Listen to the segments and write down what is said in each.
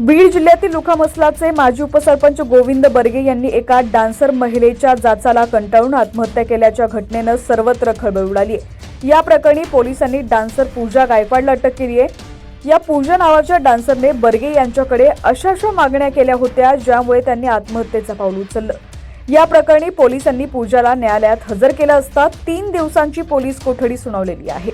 बीड जिल्ह्यातील लुखामसलाचे माजी उपसरपंच गोविंद बर्गे यांनी एका डान्सर महिलेच्या जाचाला कंटाळून आत्महत्या केल्याच्या घटनेनं सर्वत्र खळबळ उडाली आहे. या प्रकरणी पोलिसांनी डान्सर पूजा गायकवाडला अटक केली आहे. या पूजा नावाच्या डान्सरने बर्गे यांच्याकडे अशा अशा मागण्या केल्या होत्या ज्यामुळे त्यांनी आत्महत्येचं पाऊल उचललं. या प्रकरणी पोलिसांनी पूजाला न्यायालयात हजर केलं असता तीन दिवसांची पोलीस कोठडी सुनावलेली आहे.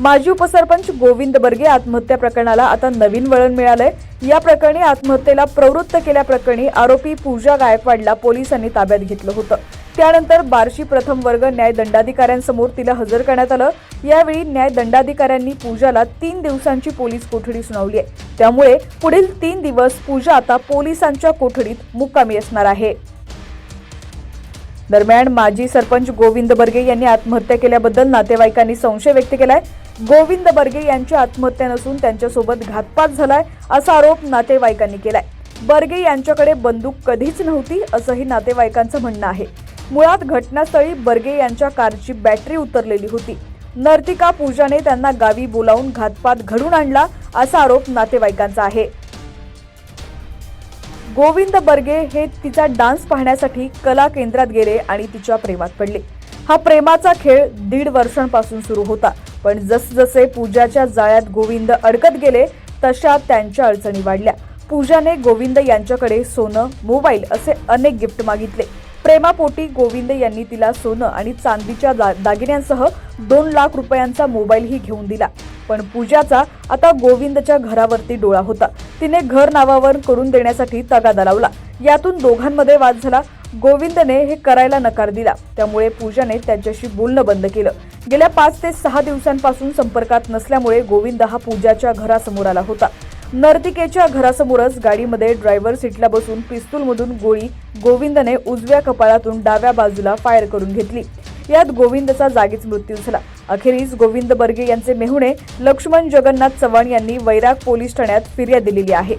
माजी उपसरपंच गोविंद बर्गे आत्महत्या प्रकरणाला आता नवीन वळण मिळालंय. या प्रकरणी आत्महत्येला प्रवृत्त केल्याप्रकरणी आरोपी पूजा गायकवाडला पोलिसांनी ताब्यात घेतलं होतं. त्यानंतर बार्शी प्रथम वर्ग न्याय दंडाधिकाऱ्यांसमोर तिला हजर करण्यात आलं. यावेळी न्याय दंडाधिकाऱ्यांनी पूजाला तीन दिवसांची पोलीस कोठडी सुनावली आहे. त्यामुळे पुढील तीन दिवस पूजा आता पोलिसांच्या कोठडीत मुक्कामी असणार आहे. दरम्यान माजी सरपंच गोविंद बर्गे यांनी आत्महत्या केल्याबद्दल नातेवाईकांनी संशय व्यक्त केलाय. गोविंद बर्गे यांची आत्महत्या नसून त्यांच्यासोबत घातपात झालाय असा आरोप नातेवाईकांनी केलाय. बर्गे यांच्याकडे बंदूक कधीच नव्हती असंही नातेवाईकांचं म्हणणं आहे. मुळात घटनास्थळी बर्गे यांच्या कारची बॅटरी उतरलेली होती. नर्तिका पूजाने त्यांना गावी बोलावून घातपात घडून आणला असा आरोप नातेवाईकांचा आहे. गोविंद बर्गे हे तिचा डान्स पाहण्यासाठी कला केंद्रात गेले आणि तिच्या प्रेमात पडले. हा प्रेमाचा खेळ दीड वर्षांपासून सुरू होता. पण जसजसे पूजाच्या जाळ्यात गोविंद अडकत गेले तशा त्यांच्या अडचणी वाढल्या. पूजाने गोविंद यांच्याकडे सोनं मोबाईल असे अनेक गिफ्ट मागितले. प्रेमापोटी गोविंद यांनी तिला सोनं आणि चांदीच्या दा- दागिन्यांसह दोन लाख रुपयांचा मोबाईलही घेऊन दिला. पण पूजाचा आता गोविंदच्या घरावरती डोळा होता. तिने घर नावावर करून देण्यासाठी तगादा लावला. यातून दोघांमध्ये वाद झाला. गोविंदने हे करायला नकार दिला. त्यामुळे पूजाने त्याच्याशी बोलणं बंद केलं. गेल्या पाच ते सहा दिवसांपासून संपर्कात नसल्यामुळे गोविंद हा पूजाच्या घरासमोर आला होता. नर्तिकेच्या घरासमोरच गाडीमध्ये ड्रायव्हर सीटला बसून पिस्तूलमधून गोळी गोविंदने उजव्या कपाळातून डाव्या बाजूला फायर करून घेतली. यात गोविंदचा जागीच मृत्यू झाला. अखेरीस गोविंद बर्गे यांचे मेहुणे लक्ष्मण जगन्नाथ चव्हाण यांनी वैराग पोलीस ठाण्यात फिर्याद दिलेली आहे.